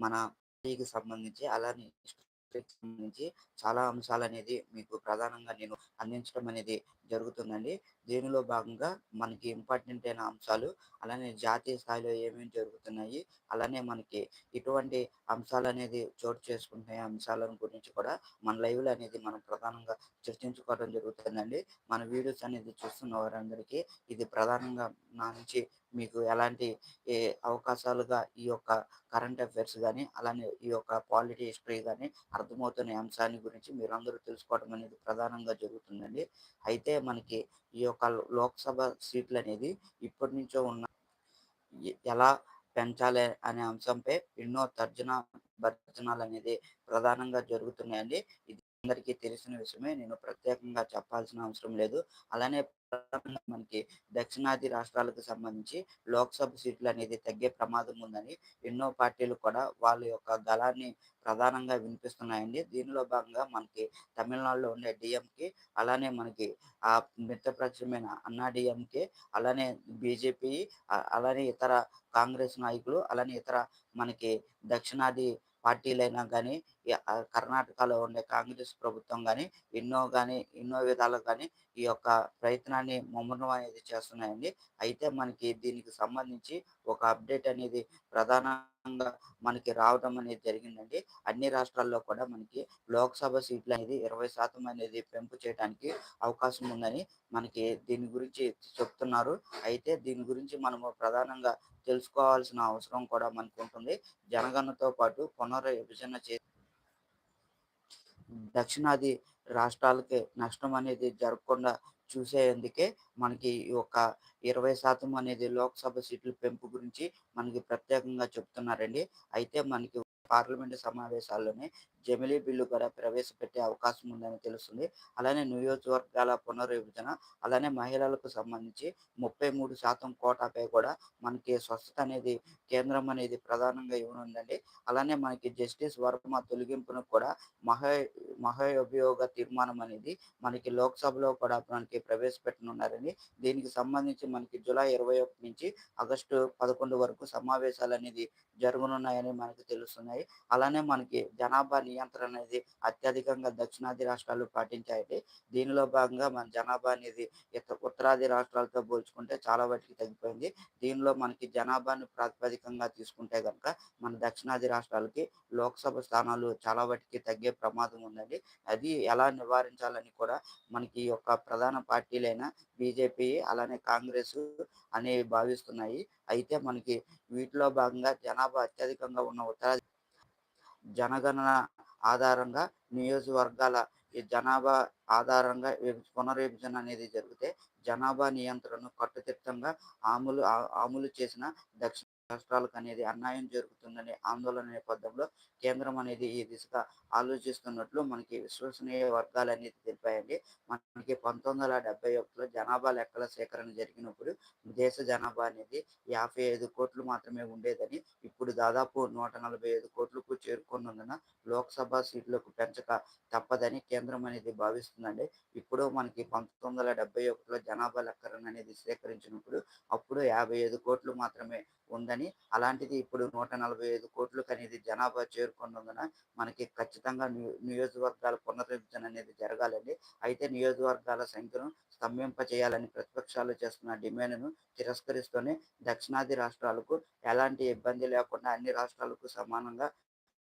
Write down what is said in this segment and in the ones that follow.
మన కి సంబంధించి అలానే సంబంధించి చాలా అంశాలనేది మీకు ప్రధానంగా నేను అందించడం అనేది జరుగుతుందండి. దీనిలో భాగంగా మనకి ఇంపార్టెంట్ అయిన అంశాలు, అలానే జాతీయ స్థాయిలో ఏమేమి జరుగుతున్నాయి, అలానే మనకి ఇటువంటి అంశాలు అనేది చోటు చేసుకుంటున్నాయి అంశాలను గురించి కూడా మన లైవ్‌లో అనేది మనం ప్రధానంగా చర్చించుకోవడం జరుగుతుందండి. మన వీడియోస్ అనేది చూస్తున్న వారందరికీ ఇది ప్రధానంగా నా నుంచి మీకు ఎలాంటి అవకాశాలుగా ఈ యొక్క కరెంట్ అఫైర్స్ కానీ అలానే ఈ యొక్క పాలిటీ హిస్టరీ కానీ అర్థమవుతున్న అంశాన్ని గురించి మీరందరూ తెలుసుకోవడం అనేది ప్రధానంగా జరుగుతుందండి. అయితే మనకి ఈ యొక్క లోక్‌సభ సీట్లు అనేది ఇప్పటినుంచో ఉన్న ఎలా పెంచాలి అనే అంశంపై ఎన్నో తర్జన భర్జనాలనేది ప్రధానంగా జరుగుతున్నాయండి. ఇది అందరికీ తెలిసిన విషయమే. నేను ప్రత్యేకంగా చెప్పాల్సిన అవసరం లేదు. అలానే మనకి దక్షిణాది రాష్ట్రాలకు సంబంధించి లోక్‌సభ సీట్లనేది తగ్గే ప్రమాదం ఉందని ఎన్నో పార్టీలు కూడా వాళ్ళ యొక్క దళాన్ని ప్రధానంగా వినిపిస్తున్నాయండి. దీనిలో భాగంగా మనకి తమిళనాడులో ఉండే డిఎంకి అలానే మనకి ఆ మిత్రపక్షమైన అన్నా డీఎంకే అలానే బీజేపీ అలానే ఇతర కాంగ్రెస్ నాయకులు అలానే ఇతర మనకి దక్షిణాది పార్టీలైనా కానీ కర్ణాటకలో ఉండే కాంగ్రెస్ ప్రభుత్వం కానీ ఎన్నో కానీ ఎన్నో విధాలుగా కానీ ఈ యొక్క ప్రయత్నాన్ని ముమ్మరం అనేది చేస్తున్నాయండి. అయితే మనకి దీనికి సంబంధించి ఒక అప్డేట్ అనేది ప్రధానంగా మనకి రావడం అనేది జరిగిందండి. అన్ని రాష్ట్రాల్లో కూడా మనకి లోక్‌సభ సీట్లు అనేది ఇరవై శాతం అనేది పెంపు చేయడానికి అవకాశం ఉందని మనకి దీని గురించి చెప్తున్నారు. అయితే దీని గురించి మనము ప్రధానంగా తెలుసుకోవాల్సిన అవసరం కూడా మనకు ఉంటుంది జనగణనతో పాటు పునర్విభజన చే దక్షిణాది రాష్ట్రాలకి నష్టం అనేది జరగకుండా చూసేందుకే మనకి ఈ యొక్క 20% అనేది లోక్‌సభ సీట్ల పెంపు గురించి మనకి ప్రత్యేకంగా చెప్తున్నారండి. అయితే మనకి పార్లమెంటు సమావేశాల్లోనే జమిలీ బిల్లు కూడా ప్రవేశపెట్టే అవకాశం ఉందని తెలుస్తుంది. అలానే నియోజకవర్గాల పునర్విభజన, అలానే మహిళలకు సంబంధించి 33% కోటాపై కూడా మనకి స్వస్థత అనేది కేంద్రం అనేది ప్రధానంగా ఇవ్వనుందండి. అలానే మనకి జస్టిస్ వర్మ తొలగింపును కూడా మహా మహాభియోగ తీర్మానం అనేది మనకి లోక్‌సభలో కూడా మనకి ప్రవేశపెట్టనున్నారని దీనికి సంబంధించి మనకి జూలై 21 నుంచి ఆగస్టు 11 వరకు సమావేశాలు అనేది జరగనున్నాయని మనకు తెలుస్తున్నాయి. అలానే మనకి జనాభా నియంత్రణ అనేది అత్యధికంగా దక్షిణాది రాష్ట్రాలు పాటించాయండి. దీనిలో భాగంగా మన జనాభా అనేది ఉత్తరాది రాష్ట్రాలతో పోల్చుకుంటే చాలా వాటికి తగ్గిపోయింది. దీనిలో మనకి జనాభాను ప్రాతిపదికంగా తీసుకుంటే కనుక మన దక్షిణాది రాష్ట్రాలకి లోక్‌సభ స్థానాలు చాలా వాటికి తగ్గే ప్రమాదం ఉందండి. అది ఎలా నివారించాలని కూడా మనకి ఈ యొక్క ప్రధాన పార్టీలైన బీజేపీ అలానే కాంగ్రెస్ అనేవి భావిస్తున్నాయి. అయితే మనకి వీటిలో భాగంగా జనాభా అత్యధికంగా ఉన్న ఉత్తరాది జనగణన ఆధారంగా నియోజకవర్గాల ఈ జనాభా ఆధారంగా పునర్విభజన అనేది జరిగితే జనాభా నియంత్రణను కట్టుదిట్టంగా అమలు అమలు చేసిన దక్షిణ రాష్ట్రాలకు అనేది అన్యాయం జరుగుతుందనే ఆందోళన నేపథ్యంలో కేంద్రం అనేది ఈ దిశగా ఆలోచిస్తున్నట్లు మనకి విశ్వసనీయ వర్గాలు అనేది తెలిపాయండి. మనకి 1971లో జనాభా లెక్కల సేకరణ జరిగినప్పుడు దేశ జనాభా అనేది యాభై ఐదు కోట్లు మాత్రమే ఉండేదని, ఇప్పుడు దాదాపు నూట నలభై ఐదు కోట్లకు చేరుకున్నందున లోక్‌సభ సీట్లకు పెంచక తప్పదని కేంద్రం అనేది భావిస్తుందండి. ఇప్పుడు మనకి 1971లో జనాభా లెక్కలను అనేది సేకరించినప్పుడు అప్పుడు యాభై ఐదు కోట్లు మాత్రమే ఉందని, అలాంటిది ఇప్పుడు నూట నలభై ఐదు కోట్లకు అనేది జనాభా చేరుకున్నందున మనకి ఖచ్చితంగా నియోజకవర్గాల పునర్విభజన అనేది జరగాలండి. అయితే నియోజకవర్గాల సంఖ్యను స్తంభింప చేయాలని ప్రతిపక్షాలు చేస్తున్న డిమాండ్‌ను తిరస్కరిస్తూనే దక్షిణాది రాష్ట్రాలకు ఎలాంటి ఇబ్బంది లేకుండా అన్ని రాష్ట్రాలకు సమానంగా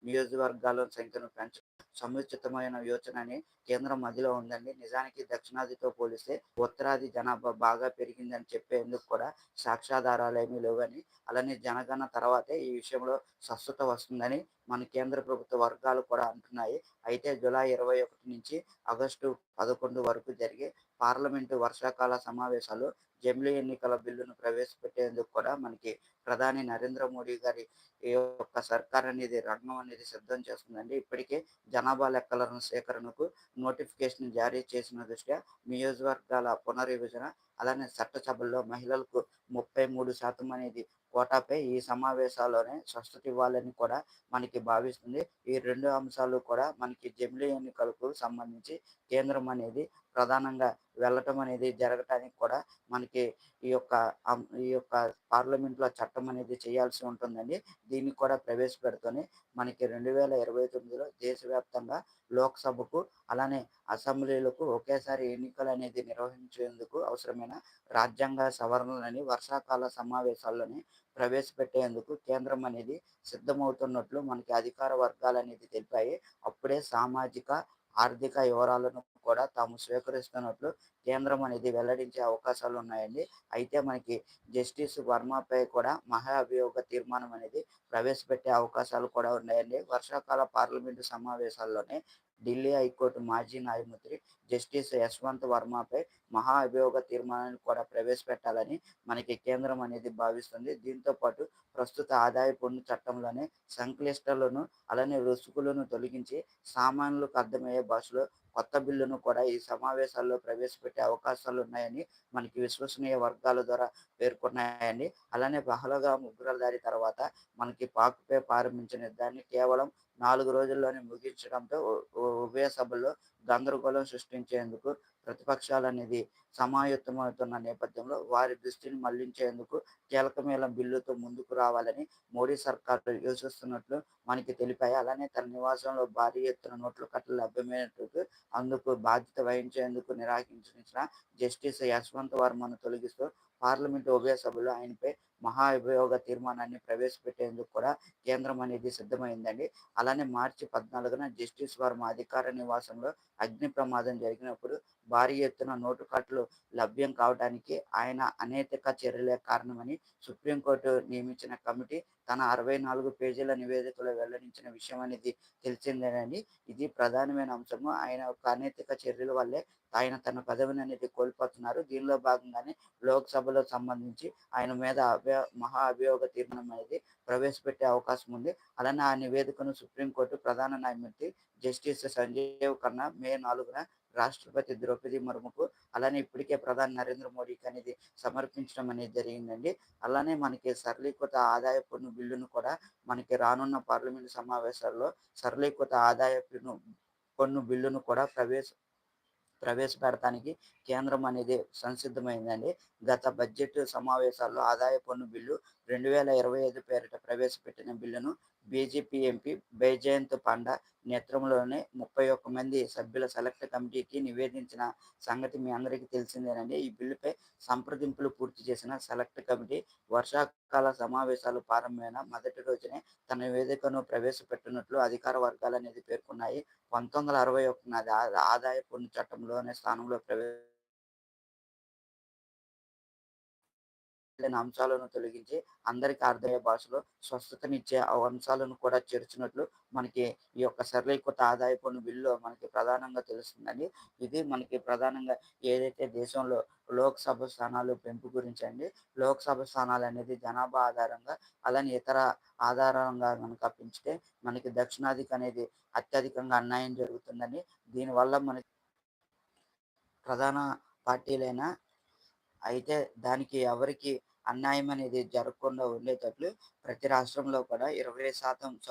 నియోజకవర్గాల సంఖ్యను పెంచ సముచితమైన యోచన అని కేంద్రం మధ్యలో ఉందండి. నిజానికి దక్షిణాదితో పోలిస్తే ఉత్తరాది జనాభా బాగా పెరిగిందని చెప్పేందుకు కూడా సాక్ష్యాధారాలేమీ లేవని, అలానే జనగణన తర్వాతే ఈ విషయంలో స్వస్థత వస్తుందని మన కేంద్ర ప్రభుత్వ వర్గాలు కూడా అంటున్నాయి. అయితే జూలై 21 నుంచి ఆగస్టు 11 వరకు జరిగే పార్లమెంటు వర్షాకాల సమావేశాలు జమిలీ ఎన్నికల బిల్లును ప్రవేశపెట్టేందుకు కూడా మనకి ప్రధాని నరేంద్ర మోడీ గారి ఈ యొక్క సర్కార్ అనేది రంగం అనేది సిద్ధం చేస్తుందండి. ఇప్పటికే జనాభా లెక్కలను సేకరణకు నోటిఫికేషన్ జారీ చేసిన దృష్ట్యా నియోజకవర్గాల పునర్విభజన, అలానే చట్టసభల్లో మహిళలకు 33% అనేది కోటాపై ఈ సమావేశాల్లోనే స్పష్టత ఇవ్వాలని కూడా మనకి భావిస్తుంది. ఈ రెండు అంశాలు కూడా మనకి జమిలీ ఎన్నికలకు సంబంధించి కేంద్రం అనేది ప్రధానంగా వెళ్ళటం అనేది జరగటానికి కూడా మనకి ఈ యొక్క ఈ యొక్క పార్లమెంట్‌లో చట్టం అనేది చేయాల్సి ఉంటుందండి. దీన్ని కూడా ప్రవేశపెడుతూనే మనకి 2029లో దేశవ్యాప్తంగా లోక్‌సభకు అలానే అసెంబ్లీలకు ఒకేసారి ఎన్నికలు అనేది నిర్వహించేందుకు అవసరమైన రాజ్యాంగ సవరణలని వర్షాకాల సమావేశాల్లోనే ప్రవేశపెట్టేందుకు కేంద్రం అనేది సిద్ధమవుతున్నట్లు మనకి అధికార వర్గాలు అనేది తెలిపాయి. అప్పుడే సామాజిక, ఆర్థిక వివరాలను కూడా తాము స్వీకరిస్తున్నట్లు కేంద్రం అనేది వెల్లడించే అవకాశాలు ఉన్నాయండి అయితే మనకి జస్టిస్ వర్మపై కూడా మహా అభియోగ తీర్మానం అనేది ప్రవేశపెట్టే అవకాశాలు కూడా ఉన్నాయండి. వర్షాకాల పార్లమెంటు సమావేశాల్లోనే ఢిల్లీ హైకోర్టు మాజీ న్యాయమూర్తి జస్టిస్ యశ్వంత్ వర్మపై మహా అభియోగ తీర్మానాన్ని కూడా ప్రవేశపెట్టాలని మనకి కేంద్రం అనేది భావిస్తుంది. దీంతో పాటు ప్రస్తుత ఆదాయ పన్ను చట్టంలోనే సంక్లిష్టలను అలానే రుసుకులను తొలగించి సామాన్యులకు అర్థమయ్యే భాషలో కొత్త బిల్లును కూడా ఈ సమావేశాల్లో ప్రవేశపెట్టే అవకాశాలు ఉన్నాయని మనకి విశ్వసనీయ వర్గాల ద్వారా పేర్కొన్నాయండి. అలానే బహుళగా ఉగ్రదాడి తర్వాత మనకి పాక్‌పై ప్రారంభించిన దాన్ని కేవలం నాలుగు రోజుల్లోనే ముగించడంతో ఉభయ సభల్లో గందరగోళం సృష్టించేందుకు ప్రతిపక్షాలనేది సమాయత్తమవుతున్న నేపథ్యంలో వారి దృష్టిని మళ్ళించేందుకు కీలకమైన బిల్లుతో ముందుకు రావాలని మోడీ సర్కార్ యోచిస్తున్నట్లు మనకి తెలిపాయి. అలానే తన నివాసంలో భారీ ఎత్తున నోట్ల కట్టలు లభ్యమైనట్టు అందుకు బాధ్యత వహించేందుకు నిరాకరించిన జస్టిస్ యశ్వంత్ వర్మను తొలగిస్తూ పార్లమెంటు ఉభయ సభలో ఆయనపై మహా తీర్మానాన్ని ప్రవేశపెట్టేందుకు కూడా కేంద్రం అనేది సిద్ధమైందండి. అలానే మార్చి 14న జస్టిస్ వర్మ అధికార నివాసంలో అగ్ని ప్రమాదం జరిగినప్పుడు భారీ ఎత్తున నోటు కట్లు లభ్యం కావటానికి ఆయన అనైతిక చర్యలే కారణమని సుప్రీంకోర్టు నియమించిన కమిటీ తన 64 పేజీల నివేదికలో వెల్లడించిన విషయం అనేది తెలిసిందేనండి. ఇది ప్రధానమైన అంశము. ఆయన యొక్క అనైతిక చర్యల వల్లే ఆయన తన పదవిని అనేది కోల్పోతున్నారు. దీనిలో భాగంగానే లోక్‌సభలో సంబంధించి ఆయన మీద అభియో మహా అభియోగ తీర్మానం అనేది ప్రవేశపెట్టే అవకాశం ఉంది. అలానే ఆ నివేదికను సుప్రీంకోర్టు ప్రధాన న్యాయమూర్తి జస్టిస్ సంజీవ్ ఖన్నా మే నాలుగున రాష్ట్రపతి ద్రౌపది ముర్ముకు అలానే ఇప్పటికే ప్రధాని నరేంద్ర మోడీకి అనేది సమర్పించడం అనేది జరిగిందండి. అలానే మనకి సరళీకృత ఆదాయ పన్ను బిల్లును కూడా మనకి రానున్న పార్లమెంటు సమావేశాల్లో సరళీకృత ఆదాయ పన్ను పన్ను బిల్లును కూడా ప్రవేశ ప్రవేశపెడతానికి కేంద్రం అనేది సంసిద్ధమైందండి. గత బడ్జెట్ సమావేశాల్లో ఆదాయ పన్ను బిల్లు 2025 పేరిట ప్రవేశపెట్టిన బిల్లును బీజేపీ ఎంపీ బైజయంత్ పాండా నేత్రంలోనే ముప్పై ఒక్క మంది సభ్యుల సెలెక్ట్ కమిటీకి నివేదించిన సంగతి మీ అందరికీ తెలిసిందేనండి. ఈ బిల్లుపై సంప్రదింపులు పూర్తి చేసిన సెలెక్ట్ కమిటీ వర్షాకాల సమావేశాలు ప్రారంభమైన మొదటి రోజునే తన నివేదికను ప్రవేశపెట్టినట్లు అధికార వర్గాలు అనేది పేర్కొన్నాయి. పంతొమ్మిది వందల అరవై ఒకటి ఆదాయ పన్ను చట్టంలోనే స్థానంలో ప్రవే లేని అంశాలను తొలగించి అందరికీ అర్థమయ్యే భాషలో స్వస్థతనిచ్చే అంశాలను కూడా చేర్చినట్లు మనకి ఈ యొక్క సరళీకృత ఆదాయ పన్ను బిల్లులో మనకి ప్రధానంగా తెలుస్తుందండి. ఇది మనకి ప్రధానంగా ఏదైతే దేశంలో లోక్‌సభ స్థానాలు పెంపు గురించి అండి లోక్‌సభ స్థానాలు అనేది జనాభా ఆధారంగా అలానే ఇతర ఆధారంగా కనుక పెంచితే మనకి దక్షిణాదికి అనేది అత్యధికంగా అన్యాయం జరుగుతుందని దీనివల్ల మనకి ప్రధాన పార్టీలైన అయితే దానికి ఎవరికి అన్యాయం అనేది జరగకుండా ఉండేటట్లు ప్రతి రాష్ట్రంలో కూడా 20%